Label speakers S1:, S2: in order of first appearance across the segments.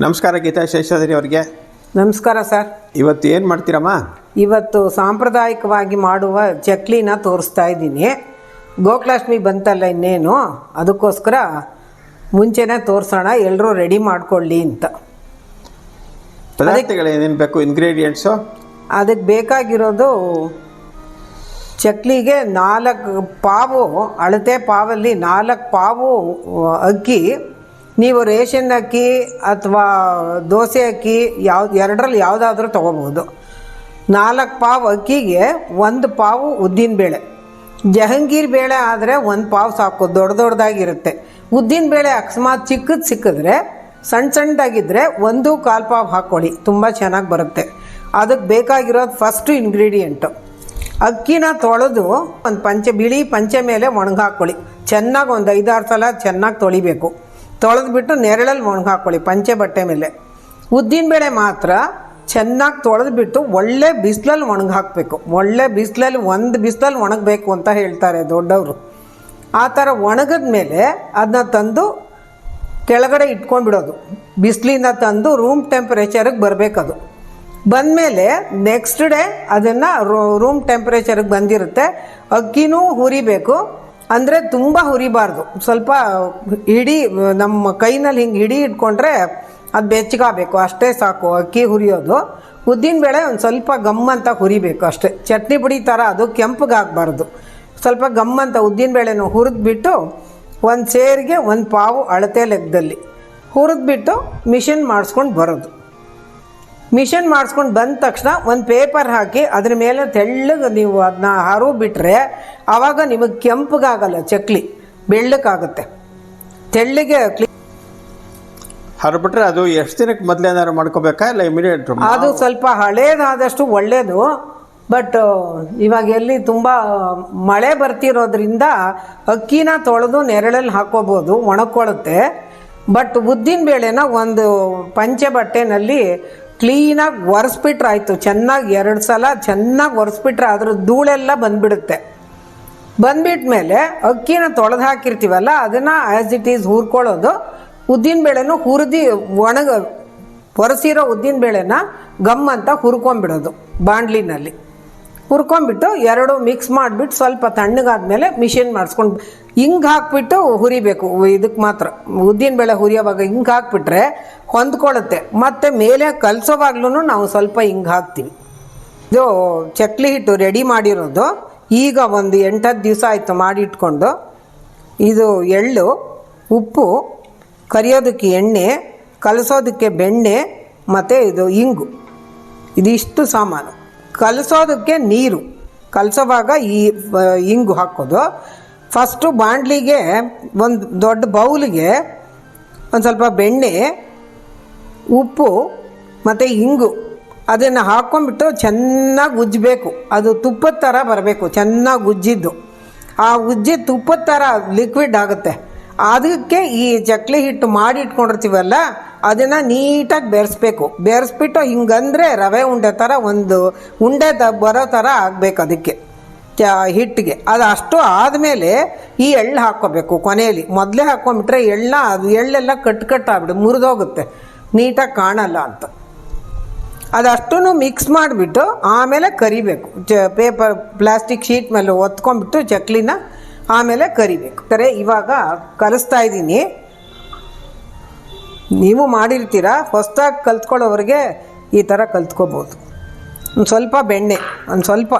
S1: ನಮಸ್ಕಾರ ಗೀತಾ ಶೇಷಾದ್ರಿ ಅವರಿಗೆ.
S2: ನಮಸ್ಕಾರ ಸರ್.
S1: ಇವತ್ತು ಏನು ಮಾಡ್ತೀರಮ್ಮ?
S2: ಇವತ್ತು ಸಾಂಪ್ರದಾಯಿಕವಾಗಿ ಮಾಡುವ ಚಕ್ಲಿನ ತೋರಿಸ್ತಾ ಇದ್ದೀನಿ. ಗೋಕುಲಾಷ್ಟಮಿ ಬಂತಲ್ಲ ಇನ್ನೇನು? ಅದಕ್ಕೋಸ್ಕರ ಮುಂಚೆನೇ ತೋರಿಸೋಣ ಎಲ್ಲರೂ ರೆಡಿ ಮಾಡ್ಕೊಳ್ಳಿ ಅಂತ.
S1: ಪದಾರ್ಥಗಳು ಏನೇನು ಬೇಕು ಇಂಗ್ರೀಡಿಯೆಂಟ್ಸು
S2: ಅದಕ್ಕೆ ಬೇಕಾಗಿರೋದು ಚಕ್ಲಿಗೆ ನಾಲ್ಕು ಪಾವು ಅಳತೆ ಪಾವಲ್ಲಿ ನಾಲ್ಕು ಪಾವು ಅಕ್ಕಿ ನೀವು ರೇಷನ್ ಅಕ್ಕಿ ಅಥವಾ ದೋಸೆ ಅಕ್ಕಿ ಯಾವ್ದು ಎರಡರಲ್ಲಿ ಯಾವುದಾದ್ರೂ ತೊಗೋಬೋದು ನಾಲ್ಕು ಪಾವು ಅಕ್ಕಿಗೆ ಒಂದು ಪಾವು ಉದ್ದಿನ ಬೇಳೆ. ಜಹಂಗೀರ್ ಬೇಳೆ ಆದರೆ ಒಂದು ಪಾವು ಸಾಕು, ದೊಡ್ಡ ದೊಡ್ಡದಾಗಿರುತ್ತೆ. ಉದ್ದಿನ ಬೇಳೆ ಅಕಸ್ಮಾತ್ ಚಿಕ್ಕದು ಸಿಕ್ಕಿದ್ರೆ ಸಣ್ಣ ಸಣ್ಣದಾಗಿದ್ದರೆ ಒಂದು ಕಾಲು ಪಾವು ಹಾಕ್ಕೊಳ್ಳಿ ತುಂಬ ಚೆನ್ನಾಗಿ ಬರುತ್ತೆ. ಅದಕ್ಕೆ ಬೇಕಾಗಿರೋದು ಫಸ್ಟು ಇಂಗ್ರೀಡಿಯೆಂಟು ಅಕ್ಕಿನ ತೊಳೆದು ಒಂದು ಪಂಚೆ, ಬಿಳಿ ಪಂಚೆ ಮೇಲೆ ಒಣಗಿ ಹಾಕ್ಕೊಳ್ಳಿ ಚೆನ್ನಾಗಿ ಒಂದು ಐದಾರು ಸಲ ಚೆನ್ನಾಗಿ ತೊಳಿಬೇಕು. ತೊಳೆದ್ಬಿಟ್ಟು ನೆರಳಲ್ಲಿ ಒಣಗಾಕೊಳ್ಳಿ ಪಂಚೆ ಬಟ್ಟೆ ಮೇಲೆ. ಉದ್ದಿನ ಬೇಳೆ ಮಾತ್ರ ಚೆನ್ನಾಗಿ ತೊಳೆದ್ಬಿಟ್ಟು ಒಳ್ಳೆ ಬಿಸಿಲಲ್ಲಿ ಒಣಗಿ ಹಾಕಬೇಕು. ಒಳ್ಳೆ ಬಿಸಿಲಲ್ಲಿ ಒಂದು ಬಿಸಿಲಲ್ಲಿ ಒಣಗಬೇಕು ಅಂತ ಹೇಳ್ತಾರೆ ದೊಡ್ಡವರು. ಆ ಥರ ಒಣಗಿದ ಮೇಲೆ ಅದನ್ನ ತಂದು ಕೆಳಗಡೆ ಇಟ್ಕೊಂಡ್ಬಿಡೋದು. ಬಿಸಿಲಿಂದ ತಂದು ರೂಮ್ ಟೆಂಪ್ರೇಚರಿಗೆ ಬರಬೇಕದು. ಬಂದಮೇಲೆ ನೆಕ್ಸ್ಟ್ ಡೇ ಅದನ್ನು ರೂಮ್ ಟೆಂಪ್ರೇಚರಿಗೆ ಬಂದಿರುತ್ತೆ. ಅಕ್ಕಿನೂ ಹುರಿಬೇಕು. ಅಂದರೆ ತುಂಬ ಹುರಿಬಾರ್ದು. ಸ್ವಲ್ಪ ಹಿಡಿ, ನಮ್ಮ ಕೈನಲ್ಲಿ ಹಿಂಗೆ ಹಿಡಿ ಇಟ್ಕೊಂಡ್ರೆ ಅದು ಬೆಚ್ಚಗಾಗಬೇಕು ಅಷ್ಟೇ ಸಾಕು, ಅಕ್ಕಿ ಹುರಿಯೋದು. ಉದ್ದಿನ ಬೇಳೆ ಒಂದು ಸ್ವಲ್ಪ ಗಮ್ಮಂತ ಹುರಿಬೇಕು ಅಷ್ಟೇ. ಚಟ್ನಿ ಪುಡಿ ಥರ ಅದು ಕೆಂಪಗಾಗಬಾರ್ದು ಸ್ವಲ್ಪ ಗಮ್ಮಂತ ಉದ್ದಿನಬೇಳೆನ ಹುರಿದ್ಬಿಟ್ಟು ಒಂದು ಸೇರಿಗೆ ಒಂದು ಪಾವು ಅಳತೆ ಲೆಕ್ಕದಲ್ಲಿ. ಹುರಿದ್ಬಿಟ್ಟು ಮಿಷಿನ್ ಮಾಡಿಸ್ಕೊಂಡು ಬರೋದು. ಮಿಷನ್ ಮಾಡಿಸ್ಕೊಂಡು ಬಂದ ತಕ್ಷಣ ಒಂದು ಪೇಪರ್ ಹಾಕಿ ಅದ್ರ ಮೇಲೆ ತೆಳ್ಳಗೆ ನೀವು ಅದನ್ನ ಹಾರು ಬಿಟ್ಟರೆ ಆವಾಗ ನಿಮಗೆ ಕೆಂಪಗಾಗಲ್ಲ ಚಕ್ಲಿ ಬೆಳ್ಳಕ್ಕಾಗುತ್ತೆ ತೆಳ್ಳಗೆ ಹರಬಿಟ್ರೆ
S1: ಹರ್ಬಿಟ್ರೆ ಅದು ಎಷ್ಟು ದಿನಕ್ಕೆ ಮೊದಲೇನಾದ್ರು ಮಾಡ್ಕೋಬೇಕಾ ಇಲ್ಲ ಇಮಿಡಿಯೇಟ್
S2: ಅದು ಸ್ವಲ್ಪ ಹಳೇದಾದಷ್ಟು ಒಳ್ಳೆಯದು ಬಟ್ ಇವಾಗ ಎಲ್ಲಿ ತುಂಬ ಮಳೆ ಬರ್ತಿರೋದ್ರಿಂದ ಅಕ್ಕಿನ ತೊಳೆದು ನೆರಳಲ್ಲಿ ಹಾಕೋಬೋದು ಒಣಕೊಳ್ಳುತ್ತೆ ಬಟ್ ಉದ್ದಿನ ಬೇಳೆನ ಒಂದು ಪಂಚೆ ಬಟ್ಟೆನಲ್ಲಿ ಕ್ಲೀನಾಗಿ ಒರೆಸ್ಬಿಟ್ರೆ ಆಯಿತು. ಚೆನ್ನಾಗಿ ಎರಡು ಸಲ ಚೆನ್ನಾಗಿ ಒರೆಸ್ಬಿಟ್ರೆ ಅದ್ರ ಧೂಳೆಲ್ಲ ಬಂದ್ಬಿಡುತ್ತೆ. ಬಂದ್ಬಿಟ್ಮೇಲೆ ಅಕ್ಕಿನ ತೊಳೆದು ಹಾಕಿರ್ತೀವಲ್ಲ, ಅದನ್ನು ಆ್ಯಸ್ ಇಟ್ ಈಸ್ ಹುರ್ಕೊಳ್ಳೋದು. ಉದ್ದಿನ ಬೇಳೆನೂ ಹುರಿದು ಒಣಗ, ಒರೆಸಿರೋ ಉದ್ದಿನ ಬೇಳೆನ ಗಮ್ ಅಂತ ಹುರ್ಕೊಂಬಿಡೋದು ಬಾಂಡ್ಲಿನಲ್ಲಿ ಹುರ್ಕೊಂಬಿಟ್ಟು ಎರಡು ಮಿಕ್ಸ್ ಮಾಡಿಬಿಟ್ಟು ಸ್ವಲ್ಪ ತಣ್ಣಗಾದ್ಮೇಲೆ ಮಿಷಿನ್ ಮಾಡಿಸ್ಕೊಂಡು ಹಿಂಗೆ ಹಾಕ್ಬಿಟ್ಟು ಹುರಿಬೇಕು. ಇದಕ್ಕೆ ಮಾತ್ರ. ಉದ್ದಿನ ಬೆಳೆ ಹುರಿಯೋವಾಗ ಹಿಂಗೆ ಹಾಕ್ಬಿಟ್ರೆ ಹೊಂದ್ಕೊಳ್ಳುತ್ತೆ. ಮತ್ತು ಮೇಲೆ ಕಲಸೋವಾಗ್ಲೂ ನಾವು ಸ್ವಲ್ಪ ಹಿಂಗೆ ಹಾಕ್ತೀವಿ. ಇದು ಚಕ್ಲಿ ಹಿಟ್ಟು ರೆಡಿ ಮಾಡಿರೋದು. ಈಗ ಒಂದು ಎಂಟತ್ತು ದಿವಸ ಆಯಿತು ಮಾಡಿಟ್ಕೊಂಡು ಇದು ಎಳ್ಳು, ಉಪ್ಪು, ಕರಿಯೋದಕ್ಕೆ ಎಣ್ಣೆ, ಕಲಸೋದಕ್ಕೆ ಬೆಣ್ಣೆ, ಮತ್ತು ಇದು ಇಂಗು. ಇದಿಷ್ಟು ಸಾಮಾನು. ಕಲಸೋದಕ್ಕೆ ನೀರು. ಕಲಸೋವಾಗ ಈ ಇಂಗು ಹಾಕೋದು. ಫಸ್ಟು ಬಾಂಡ್ಲಿಗೆ ಒಂದು ದೊಡ್ಡ ಬೌಲಿಗೆ ಒಂದು ಸ್ವಲ್ಪ ಬೆಣ್ಣೆ, ಉಪ್ಪು ಮತ್ತು ಇಂಗು ಅದನ್ನು ಹಾಕ್ಕೊಂಬಿಟ್ಟು ಚೆನ್ನಾಗಿ ಉಜ್ಜಬೇಕು. ಅದು ತುಪ್ಪದ ಥರ ಬರಬೇಕು, ಚೆನ್ನಾಗಿ ಉಜ್ಜಿದ್ದು. ಆ ಉಜ್ಜಿ ತುಪ್ಪದ ಥರ ಲಿಕ್ವಿಡ್ ಆಗುತ್ತೆ. ಅದಕ್ಕೆ ಈ ಚಕ್ಲಿ ಹಿಟ್ಟು ಮಾಡಿ ಇಟ್ಕೊಂಡಿರ್ತೀವಲ್ಲ, ಅದನ್ನು ನೀಟಾಗಿ ಬೆರೆಸ್ಬೇಕು. ಬೆರೆಸ್ಬಿಟ್ಟು ಹಿಂಗಂದರೆ ರವೆ ಉಂಡೆ ಥರ ಒಂದು ಉಂಡೆ ಬರೋ ಥರ ಆಗಬೇಕು ಅದಕ್ಕೆ. ಹಿಟ್ಟಿಗೆ. ಅದು ಅಷ್ಟು ಆದಮೇಲೆ ಈ ಎಳ್ಳು ಹಾಕ್ಕೋಬೇಕು ಕೊನೆಯಲ್ಲಿ. ಮೊದಲೇ ಹಾಕ್ಕೊಂಬಿಟ್ರೆ ಎಳ್ಳ, ಅದು ಎಳ್ಳೆಲ್ಲ ಕಟ್ ಕಟ್ಟಾಗ್ಬಿಡು ಮುರಿದೋಗುತ್ತೆ. ನೀಟಾಗಿ ಕಾಣಲ್ಲ ಅಂತ. ಅದಷ್ಟೂ ಮಿಕ್ಸ್ ಮಾಡಿಬಿಟ್ಟು ಆಮೇಲೆ ಕರಿಬೇಕು. ಚ ಪೇಪರ್ ಪ್ಲಾಸ್ಟಿಕ್ ಶೀಟ್ ಮೇಲೆ ಒತ್ಕೊಂಡ್ಬಿಟ್ಟು ಚಕ್ಲಿನ ಆಮೇಲೆ ಕರಿಬೇಕು. ಸರಿ, ಇವಾಗ ಕಲಿಸ್ತಾ ಇದ್ದೀನಿ. ನೀವು ಮಾಡಿರ್ತೀರ? ಹೊಸ್ದಾಗಿ ಕಲ್ತ್ಕೊಳ್ಳೋರಿಗೆ ಈ ಥರ ಕಲ್ತ್ಕೋಬೋದು. ಒಂದು ಸ್ವಲ್ಪ ಬೆಣ್ಣೆ, ಒಂದು ಸ್ವಲ್ಪ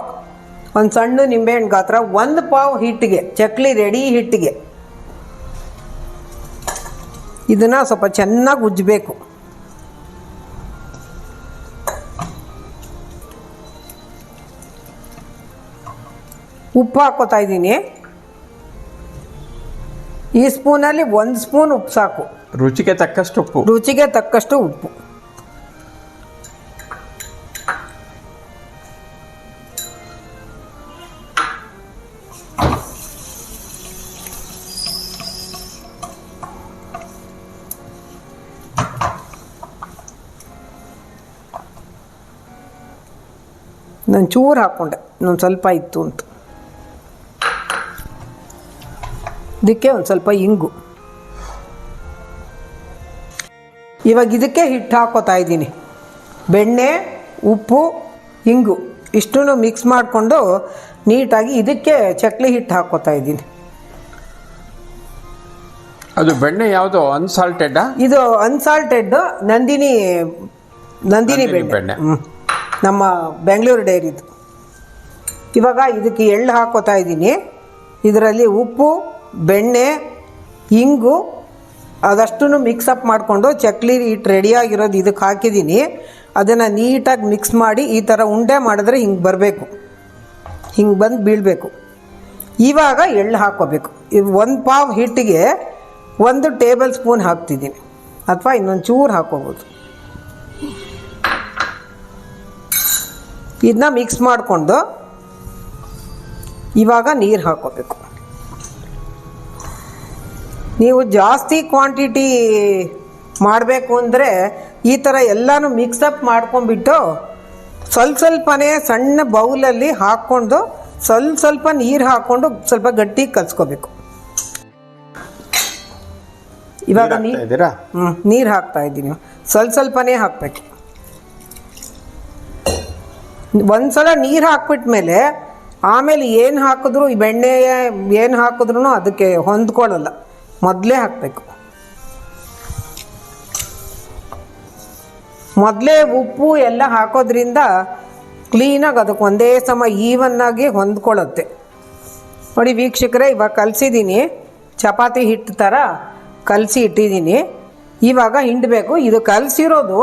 S2: ಒಂದು ಸಣ್ಣ ನಿಂಬೆಹಣ್ಣು ಗಾತ್ರ ಒಂದು ಪಾವ್ ಹಿಟ್ಟಿಗೆ ಚಕ್ಲಿ ರೆಡಿ ಹಿಟ್ಟಿಗೆ. ಇದನ್ನು ಸ್ವಲ್ಪ ಚೆನ್ನಾಗಿ ಉಜ್ಜಬೇಕು. ಉಪ್ಪು ಹಾಕೋತಾ ಇದ್ದೀನಿ. ಈ ಸ್ಪೂನಲ್ಲಿ ಒಂದು ಸ್ಪೂನ್ ಉಪ್ಪು ಸಾಕು.
S1: ರುಚಿಗೆ ತಕ್ಕಷ್ಟು ಉಪ್ಪು.
S2: ರುಚಿಗೆ ತಕ್ಕಷ್ಟು ಉಪ್ಪು. ನಾನು ಚೂರು ಹಾಕ್ಕೊಂಡೆ ಇನ್ನೊಂದು ಸ್ವಲ್ಪ ಇತ್ತು ಅಂತ. ಇದಕ್ಕೆ ಒಂದು ಸ್ವಲ್ಪ ಇಂಗು. ಇವಾಗ ಇದಕ್ಕೆ ಹಿಟ್ಟು ಹಾಕೋತಾ ಇದ್ದೀನಿ. ಬೆಣ್ಣೆ ಉಪ್ಪು ಇಂಗು ಇಷ್ಟನ್ನು ಮಿಕ್ಸ್ ಮಾಡಿಕೊಂಡು ನೀಟಾಗಿ ಇದಕ್ಕೆ ಚಕ್ಲಿ ಹಿಟ್ಟು ಹಾಕೋತಾ ಇದ್ದೀನಿ.
S1: ಅದು ಬೆಣ್ಣೆ ಯಾವುದು? ಅನ್ಸಾಲ್ಟೆಡ್
S2: ಇದು ಅನ್ಸಾಲ್ಟೆಡ್ ನಂದಿನಿ ನಂದಿನಿ
S1: ನಂದಿನಿ
S2: ಬೆಣ್ಣೆ.
S1: ಬೆಣ್ಣೆ.
S2: ನಮ್ಮ ಬೆಂಗಳೂರು ಡೈರಿದು. ಇವಾಗ ಇದಕ್ಕೆ ಎಳ್ಳು ಹಾಕೋತಾ ಇದ್ದೀನಿ. ಇದರಲ್ಲಿ ಉಪ್ಪು, ಬೆಣ್ಣೆ, ಇಂಗು, ಅದಷ್ಟನ್ನು ಮಿಕ್ಸಪ್ ಮಾಡಿಕೊಂಡು ಚಕ್ಲಿ ಹಿಟ್ಟು ರೆಡಿಯಾಗಿರೋದು ಇದಕ್ಕೆ ಹಾಕಿದ್ದೀನಿ. ಅದನ್ನು ನೀಟಾಗಿ ಮಿಕ್ಸ್ ಮಾಡಿ ಈ ಥರ ಉಂಡೆ ಮಾಡಿದ್ರೆ ಹಿಂಗೆ ಬರಬೇಕು. ಹಿಂಗೆ ಬಂದು ಬೀಳಬೇಕು. ಇವಾಗ ಎಳ್ಳು ಹಾಕೋಬೇಕು. ಇದು ಒಂದು ಪಾವ್ ಹಿಟ್ಟಿಗೆ ಒಂದು ಟೇಬಲ್ ಸ್ಪೂನ್ ಹಾಕ್ತಿದ್ದೀನಿ. ಅಥವಾ ಇನ್ನೊಂದು ಚೂರು ಹಾಕ್ಕೋಬೋದು ಇದನ್ನ ಮಿಕ್ಸ್ ಮಾಡಿಕೊಂಡು ಇವಾಗ ನೀರು ಹಾಕೋಬೇಕು. ನೀವು ಜಾಸ್ತಿ ಕ್ವಾಂಟಿಟಿ ಮಾಡಬೇಕು ಅಂದರೆ ಈ ಥರ ಎಲ್ಲನೂ ಮಿಕ್ಸಪ್ ಮಾಡ್ಕೊಂಡ್ಬಿಟ್ಟು ಸ್ವಲ್ಪ ಸ್ವಲ್ಪನೇ ಸಣ್ಣ ಬೌಲಲ್ಲಿ ಹಾಕ್ಕೊಂಡು ಸ್ವಲ್ಪ ಸ್ವಲ್ಪ ನೀರು ಹಾಕ್ಕೊಂಡು ಸ್ವಲ್ಪ ಗಟ್ಟಿ ಕಲ್ಸ್ಕೋಬೇಕು. ಇವಾಗ
S1: ನೀರು
S2: ಹ್ಞೂ ನೀರು ಹಾಕ್ತಾ ಇದ್ದೀನಿ. ಸ್ವಲ್ಪ ಸ್ವಲ್ಪನೇ ಹಾಕಬೇಕು. ಒಂದ್ಸಲ ನೀರು ಹಾಕ್ಬಿಟ್ಮೇಲೆ ಆಮೇಲೆ ಏನು ಹಾಕಿದ್ರು ಈ ಬೆಣ್ಣೆ ಏನು ಹಾಕಿದ್ರು ಅದಕ್ಕೆ ಹೊಂದ್ಕೊಳ್ಳಲ್ಲ. ಮೊದಲೇ ಹಾಕಬೇಕು. ಮೊದಲೇ ಉಪ್ಪು ಎಲ್ಲ ಹಾಕೋದ್ರಿಂದ ಕ್ಲೀನಾಗಿ ಅದಕ್ಕೆ ಒಂದೇ ಸಮ ಈವನ್ನಾಗಿ ಹೊಂದ್ಕೊಳ್ಳುತ್ತೆ. ನೋಡಿ ವೀಕ್ಷಕರೇ, ಇವಾಗ ಕಲಸಿದ್ದೀನಿ ಚಪಾತಿ ಹಿಟ್ಟು ಥರ ಕಲಸಿ ಇಟ್ಟಿದ್ದೀನಿ ಇವಾಗ ಹಿಂಡಬೇಕು. ಇದು ಕಲಸಿರೋದು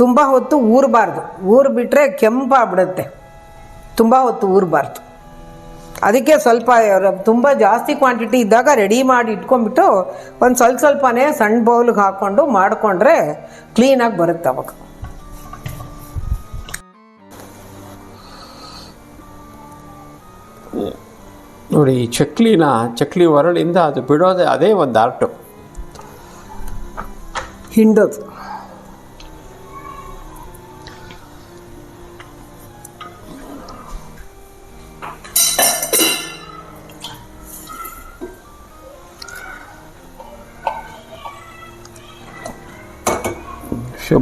S2: ತುಂಬ ಹೊತ್ತು ಊರಬಾರ್ದು. ಊರು ಬಿಟ್ಟರೆ ಕೆಂಪಾಗ್ಬಿಡುತ್ತೆ ತುಂಬ ಹೊತ್ತು ಊರಬಾರ್ದು. ಅದಕ್ಕೆ ಸ್ವಲ್ಪ ತುಂಬ ಜಾಸ್ತಿ ಕ್ವಾಂಟಿಟಿ ಇದ್ದಾಗ ರೆಡಿ ಮಾಡಿ ಇಟ್ಕೊಂಡ್ಬಿಟ್ಟು ಒಂದು ಸ್ವಲ್ಪ ಸ್ವಲ್ಪನೇ ಸಣ್ಣ ಬೌಲ್ಗೆ ಹಾಕ್ಕೊಂಡು ಮಾಡಿಕೊಂಡ್ರೆ ಕ್ಲೀನಾಗಿ ಬರುತ್ತೆ ಅವಾಗ.
S1: ನೋಡಿ ಈ ಚಕ್ಲಿನ ಚಕ್ಲಿ ಒರಳಿಂದ ಅದು ಬಿಡೋದೇ ಅದೇ ಒಂದು ಆರ್ಟು.
S2: ಹಿಂಡೋದು.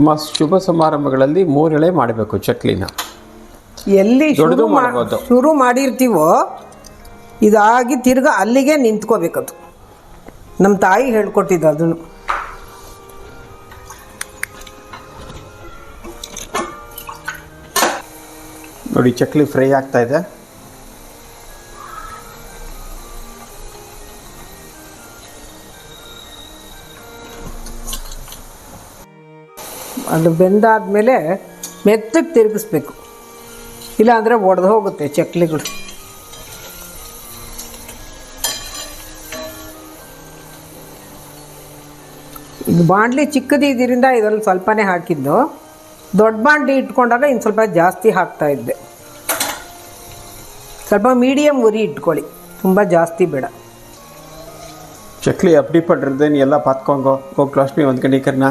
S1: ಶುಭ ಶುಭ ಸಮಾರಂಭಗಳಲ್ಲಿ ಮೂರೆಳೆ ಮಾಡಬೇಕು ಚಕ್ಲಿನ.
S2: ಎಲ್ಲಿ ಶುರು ಮಾ-
S1: ಮಾಡ್ಬೋದು.
S2: ಶುರು ಮಾಡಿರ್ತೀವೋ ಇದಾಗಿ ತಿರ್ಗ ಅಲ್ಲಿಗೆ ನಿಂತ್ಕೋಬೇಕದು. ನಮ್ಮ ತಾಯಿ ಹೇಳ್ಕೊಟ್ಟಿದ್ದು ಅದನ್ನು.
S1: ನೋಡಿ ಚಕ್ಲಿ ಫ್ರೈ ಆಗ್ತಾ ಇದೆ.
S2: ಅದು ಬೆಂದಾದ್ಮೇಲೆ ಮೆತ್ತಗೆ ತಿರುಗಿಸ್ಬೇಕು. ಇಲ್ಲಾಂದರೆ ಒಡೆದು ಹೋಗುತ್ತೆ ಚಕ್ಲಿಗಳು. ಇದು ಬಾಣಲಿ ಚಿಕ್ಕದಿದ್ದರಿಂದ ಇದರಲ್ಲಿ ಸ್ವಲ್ಪನೇ ಹಾಕಿದ್ದು. ದೊಡ್ಡ ಬಾಂಡ್ಲಿ ಇಟ್ಕೊಂಡಾಗ ಇನ್ನು ಸ್ವಲ್ಪ ಜಾಸ್ತಿ ಹಾಕ್ತಾ ಇದ್ದೆ. ಸ್ವಲ್ಪ ಮೀಡಿಯಮ್ ಉರಿ ಇಟ್ಕೊಳ್ಳಿ. ತುಂಬ ಜಾಸ್ತಿ ಬೇಡ.
S1: ಚಕ್ಲಿ ಅಪ್ಡಿ ಪಡ್ರದ್ದೇನು ಎಲ್ಲ ಪಾತ್ಕೊಂಗೋ ಹೋಗಿ ಲಕ್ಷ್ಮಿ ಒಂದು ಕಣಿಕರ್ನ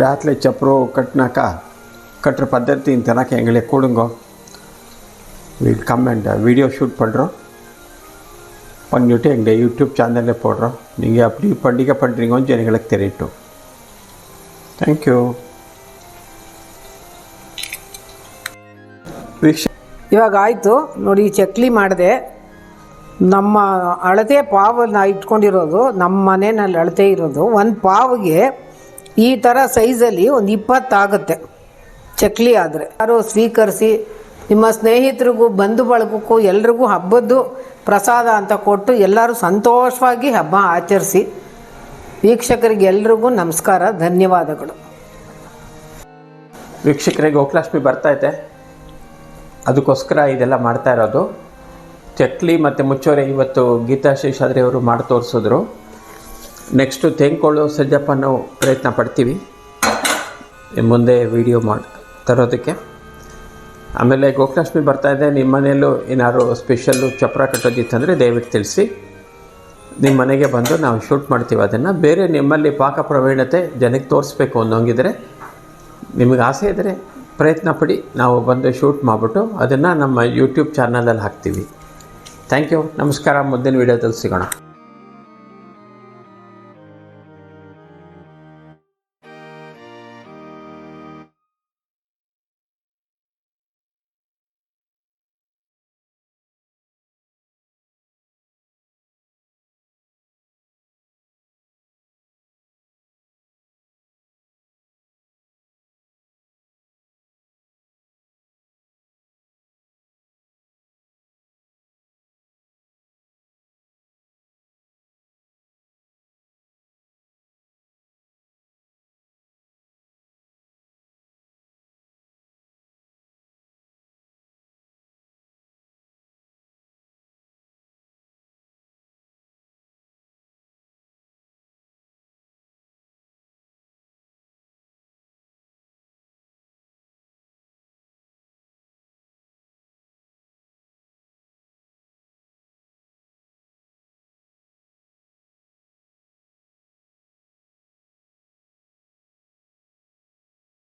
S1: ರಾತ್ಲೆ ಚಪ್ರೋ ಕಟ್ಟನಕ ಕಟ್ಟ್ರ ಪದ್ಧತಿ ತನಕ ಹೆಂಗಳೇ ಕೂಡುಂಗೋ. Will come and video shoot ಪಡ್ರೋ. ಒಂದು ಜೊತೆ ಹೆಂಗೆ ಯೂಟ್ಯೂಬ್ ಚಾನಲ್ಲೇ ಪಡ್ರೋ. ನಿಮಗೆ ಅಪ್ಡಿ ಪಂಡಿಗೆ ಪಡ್ರಿಂಗ ಒಂದು ಜನಗಳಿಗೆ ಇಟ್ಟು. ಥ್ಯಾಂಕ್ ಯು ವೀಕ್ಷ
S2: ಇವಾಗ ಆಯಿತು. ನೋಡಿ, ಚಕ್ಲಿ ಮಾಡಿದೆ. ನಮ್ಮ ಅಳತೆ ಪಾವನ್ನ ಇಟ್ಕೊಂಡಿರೋದು, ನಮ್ಮ ಮನೆಯಲ್ಲಿ ಅಳತೆ ಇರೋದು. ಒಂದು ಪಾವಿಗೆ ಈ ಥರ ಸೈಜಲ್ಲಿ ಒಂದು ಇಪ್ಪತ್ತಾಗುತ್ತೆ ಚಕ್ಲಿ ಆದರೆ. ಯಾರು ಸ್ವೀಕರಿಸಿ ನಿಮ್ಮ ಸ್ನೇಹಿತರಿಗೂ ಬಂಧು ಬಳಗಕ್ಕೂ ಎಲ್ರಿಗೂ ಹಬ್ಬದ್ದು ಪ್ರಸಾದ ಅಂತ ಕೊಟ್ಟು ಎಲ್ಲರೂ ಸಂತೋಷವಾಗಿ ಹಬ್ಬ ಆಚರಿಸಿ ವೀಕ್ಷಕರಿಗೆ ಎಲ್ರಿಗೂ ನಮಸ್ಕಾರ, ಧನ್ಯವಾದಗಳು.
S1: ವೀಕ್ಷಕರಿಗೆ ಬರ್ತಾ ಇದೆ. ಅದಕ್ಕೋಸ್ಕರ ಇದೆಲ್ಲ ಮಾಡ್ತಾ ಇರೋದು. ಚಕ್ಲಿ ಮತ್ತು ಮುಚ್ಚೋರೆ ಇವತ್ತು ಗೀತಾ ಶೇಷಾದ್ರಿ ಅವರು ಮಾಡಿ ತೋರಿಸಿದ್ರು ನೆಕ್ಸ್ಟು ತೆಂಕೊಳ್ಳೋ ಸಜ್ಜಪ್ಪ ನಾವು ಪ್ರಯತ್ನ ಪಡ್ತೀವಿ. ಮುಂದೆ ವಿಡಿಯೋ ಮಾಡಿ ತರೋದಕ್ಕೆ. ಆಮೇಲೆ ಗೋಕುಲಕ್ಷ್ಮಿ ಬರ್ತಾ ಇದೆ. ನಿಮ್ಮ ಮನೆಯಲ್ಲೂ ಏನಾದ್ರು ಸ್ಪೆಷಲ್ಲು ಚಪ್ರ ಕಟ್ಟೋದಿತ್ತಂದರೆ ದಯವಿಟ್ಟು ತಿಳಿಸಿ. ನಿಮ್ಮ ಮನೆಗೆ ಬಂದು ನಾವು ಶೂಟ್ ಮಾಡ್ತೀವಿ ಅದನ್ನು. ಬೇರೆ ನಿಮ್ಮಲ್ಲಿ ಪಾಕ ಪ್ರವೀಣತೆ ಜನಕ್ಕೆ ತೋರಿಸ್ಬೇಕು ಅನ್ನೋಂಗಿದ್ರೆ ನಿಮಗೆ ಆಸೆ ಇದ್ದರೆ ಪ್ರಯತ್ನ ಪಡಿ. ನಾವು ಬಂದು ಶೂಟ್ ಮಾಡಿಬಿಟ್ಟು ಅದನ್ನು ನಮ್ಮ ಯೂಟ್ಯೂಬ್ ಚಾನಲಲ್ಲಿ ಹಾಕ್ತೀವಿ. ಥ್ಯಾಂಕ್ ಯು ನಮಸ್ಕಾರ. ಮುಂದಿನ ವೀಡಿಯೋದಲ್ಲಿ ಸಿಗೋಣ.